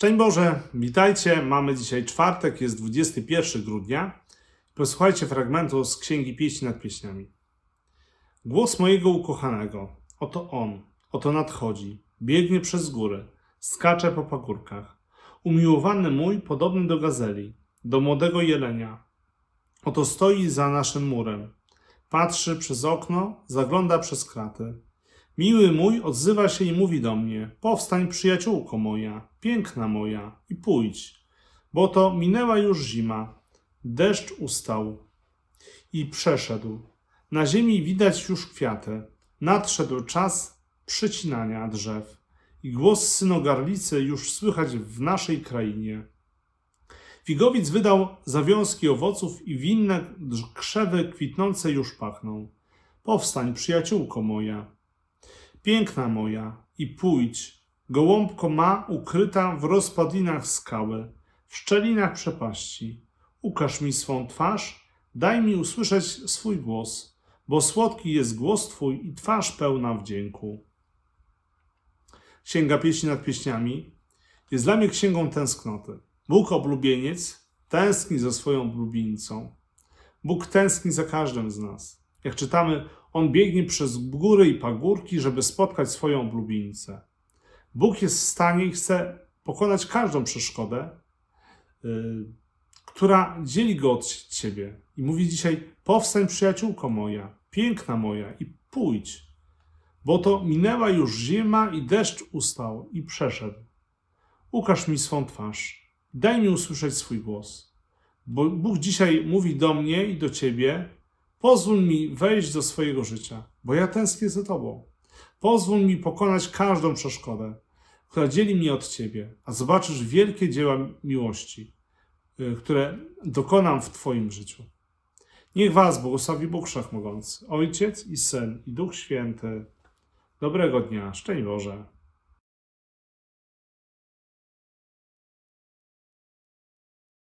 Szczęść Boże, witajcie. Mamy dzisiaj czwartek, jest 21 grudnia. Posłuchajcie fragmentu z Księgi Pieśni nad Pieśniami. Głos mojego ukochanego, oto on, oto nadchodzi, biegnie przez góry, skacze po pagórkach. Umiłowany mój, podobny do gazeli, do młodego jelenia. Oto stoi za naszym murem. Patrzy przez okno, zagląda przez kraty. Miły mój odzywa się i mówi do mnie: Powstań, przyjaciółko moja, piękna moja, i pójdź, bo to minęła już zima, deszcz ustał i przeszedł. Na ziemi widać już kwiaty. Nadszedł czas przycinania drzew i głos synogarlicy już słychać w naszej krainie. Figowic wydał zawiązki owoców i winne krzewy kwitnące już pachną. Powstań, przyjaciółko moja, Piękna moja, i pójdź, gołąbko ma ukryta w rozpadlinach skały, w szczelinach przepaści. Ukaż mi swą twarz, daj mi usłyszeć swój głos, bo słodki jest głos Twój i twarz pełna wdzięku. Księga Pieśni nad Pieśniami jest dla mnie księgą tęsknoty. Bóg oblubieniec tęskni za swoją oblubienicą. Bóg tęskni za każdym z nas. Jak czytamy, on biegnie przez góry i pagórki, żeby spotkać swoją oblubienicę. Bóg jest w stanie i chce pokonać każdą przeszkodę, yy, która dzieli go od ciebie. I mówi dzisiaj: Powstań, przyjaciółko moja, piękna moja, i pójdź, bo to minęła już zima i deszcz ustał i przeszedł. Ukaż mi swą twarz, daj mi usłyszeć swój głos. Bo Bóg dzisiaj mówi do mnie i do ciebie, Pozwól mi wejść do swojego życia, bo ja tęsknię za Tobą. Pozwól mi pokonać każdą przeszkodę, która dzieli mnie od Ciebie, a zobaczysz wielkie dzieła miłości, y, które dokonam w Twoim życiu. Niech Was błogosławi Bóg Wszechmogący, Ojciec i Syn i Duch Święty. Dobrego dnia, szczęść Boże.